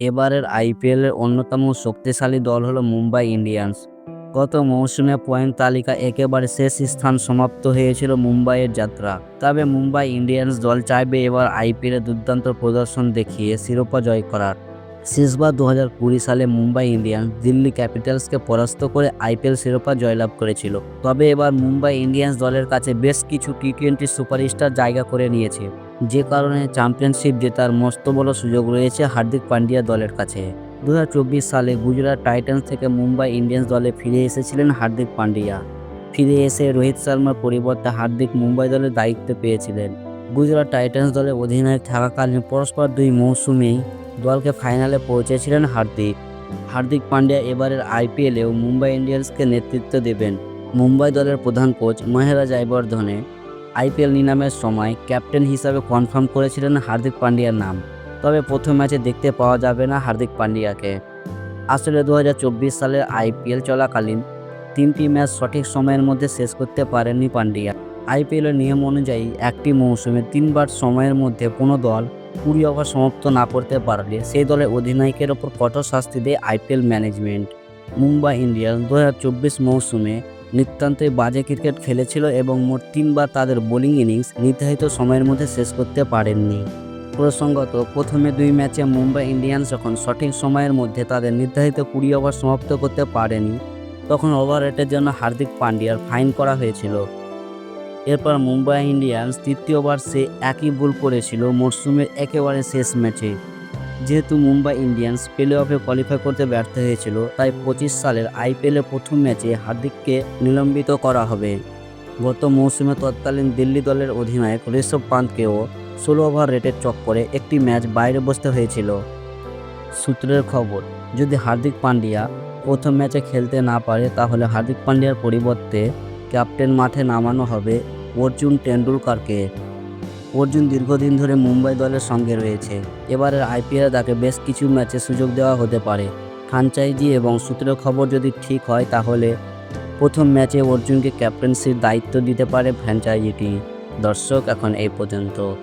এবারের আইপিএলের অন্যতম শক্তিশালী দল হলো মুম্বাই ইন্ডিয়ান্স। গত মৌসুমে পয়েন্ট তালিকা একেবারে শেষ স্থান সমাপ্ত হয়েছিল মুম্বাইয়ের যাত্রা। তবে মুম্বাই ইন্ডিয়ান্স দল চাইবে এবার আইপিএলে দুর্দান্ত প্রদর্শন দেখিয়ে শিরোপা জয় করার। শেষবার দু হাজার কুড়ি সালে মুম্বাই ইন্ডিয়ান্স দিল্লি ক্যাপিটালসকে পরাস্ত করে আইপিএল শিরোপা জয়লাভ করেছিল। তবে এবার মুম্বাই ইন্ডিয়ান্স দলের কাছে বেশ কিছু টি টোয়েন্টি সুপারস্টার জায়গা করে নিয়েছে। যে কারণে চ্যাম্পিয়নশিপ জেতার মস্ত বড় সুযোগ রয়েছে হার্দিক পান্ডিয়া দলের কাছে। দু হাজার চব্বিশ সালে গুজরাট টাইটান্স থেকে মুম্বাই ইন্ডিয়ান্স দলে ফিরে এসেছিলেন হার্দিক পান্ডিয়া। ফিরে এসে রোহিত শর্মার পরিবর্তে হার্দিক মুম্বাই দলের দায়িত্ব পেয়েছিলেন। গুজরাট টাইটান্স দলের অধিনায়ক থাকাকালীন পরস্পর দুই মৌসুমেই দলকে ফাইনালে পৌঁছেছিলেন হার্দিক। হার্দিক পান্ডিয়া এবারের আইপিএলেও মুম্বাই ইন্ডিয়ান্সকে নেতৃত্ব দেবেন। মুম্বাই দলের প্রধান কোচ মহেরা জয়বর্ধনে আইপিএল নিলামের সময় ক্যাপ্টেন হিসাবে কনফার্ম করেছিলেন হার্দিক পান্ডিয়ার নাম। তবে প্রথম ম্যাচে দেখতে পাওয়া যাবে না হার্দিক পান্ডিয়াকে। আসলে দু হাজার চব্বিশ সালের আইপিএল চলাকালীন তিনটি ম্যাচ সঠিক সময়ের মধ্যে শেষ করতে পারেননি পান্ডিয়া। আইপিএলের নিয়ম অনুযায়ী একটি মৌসুমে তিনবার সময়ের মধ্যে কোনো দল কুড়ি ওভার সমাপ্ত না করতে পারলে সেই দলের অধিনায়কের ওপর কঠোর শাস্তি দেয় আইপিএল ম্যানেজমেন্ট। মুম্বাই ইন্ডিয়ান্স দু মৌসুমে নিতান্তই বাজে ক্রিকেট খেলেছিল এবং মোট তিনবার তাদের বোলিং ইনিংস নির্ধারিত সময়ের মধ্যে শেষ করতে পারেননি। প্রসঙ্গত, প্রথমে দুই ম্যাচে মুম্বাই ইন্ডিয়ান্স যখন সঠিক সময়ের মধ্যে তাদের নির্ধারিত কুড়ি ওভার সমাপ্ত করতে পারেনি, তখন ওভার রেটের জন্য হার্দিক পান্ডিয়ার ফাইন করা হয়েছিল। এরপর মুম্বাই ইন্ডিয়ান্স তৃতীয়বার সে একই ভুল করেছিল মরসুমের একেবারে শেষ ম্যাচে। যেহেতু মুম্বাই ইন্ডিয়ান্স প্লে অফে কোয়ালিফাই করতে ব্যর্থ হয়েছিল, তাই পঁচিশ সালের আইপিএলের প্রথম ম্যাচে হার্দিককে নিলম্বিত করা হবে। গত মৌসুমে তৎকালীন দিল্লি দলের অধিনায়ক ঋষভ পান্তকেও ষোলো ওভার রেটের চক্করে একটি ম্যাচ বাইরে বসতে হয়েছিল। সূত্রের খবর, যদি হার্দিক পান্ডিয়া প্রথম ম্যাচে খেলতে না পারে, তাহলে হার্দিক পান্ডিয়ার পরিবর্তে ক্যাপ্টেন মাঠে নামানো হবে অর্জুন টেন্ডুলকারকে অর্জুন দীর্ঘদিন ধরে মুম্বাই দলের সঙ্গে রয়েছে। এবারের আইপিএলে তাকে বেশ কিছু ম্যাচে সুযোগ দেওয়া হতে পারে। ফ্রাঞ্চাইজি এবং সূত্রের খবর যদি ঠিক হয় তাহলে প্রথম ম্যাচে অর্জুনকে ক্যাপ্টেন্সির দায়িত্ব দিতে পারে ফ্র্যাঞ্চাইজিটি দর্শক, এখন এই পর্যন্ত।